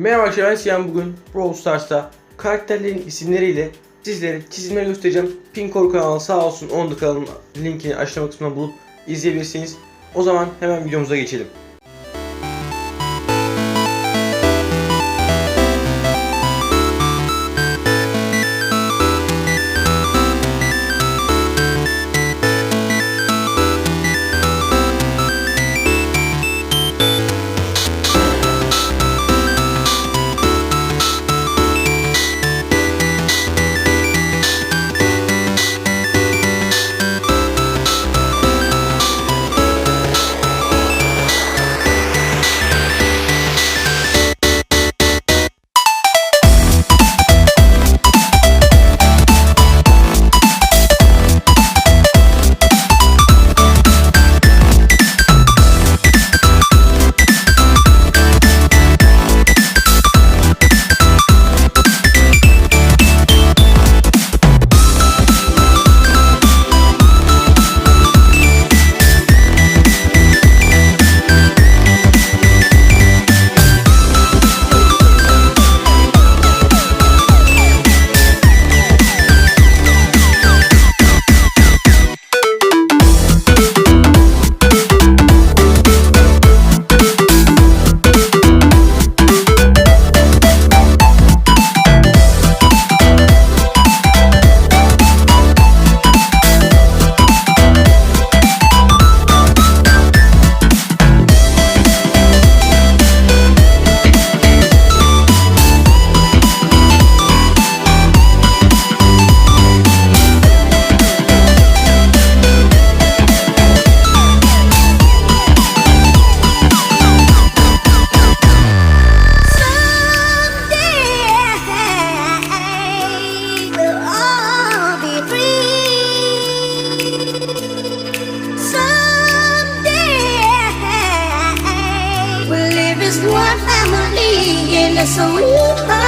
Merhaba arkadaşlar bugün Brawl Stars'ta karakterlerin isimleriyle sizlere çizimleri göstereceğim. Pinkor kanalı sağ olsun onun da kanalın linkini aşağıma kısmına bulup izleyebilirsiniz. O zaman hemen videomuza geçelim. so we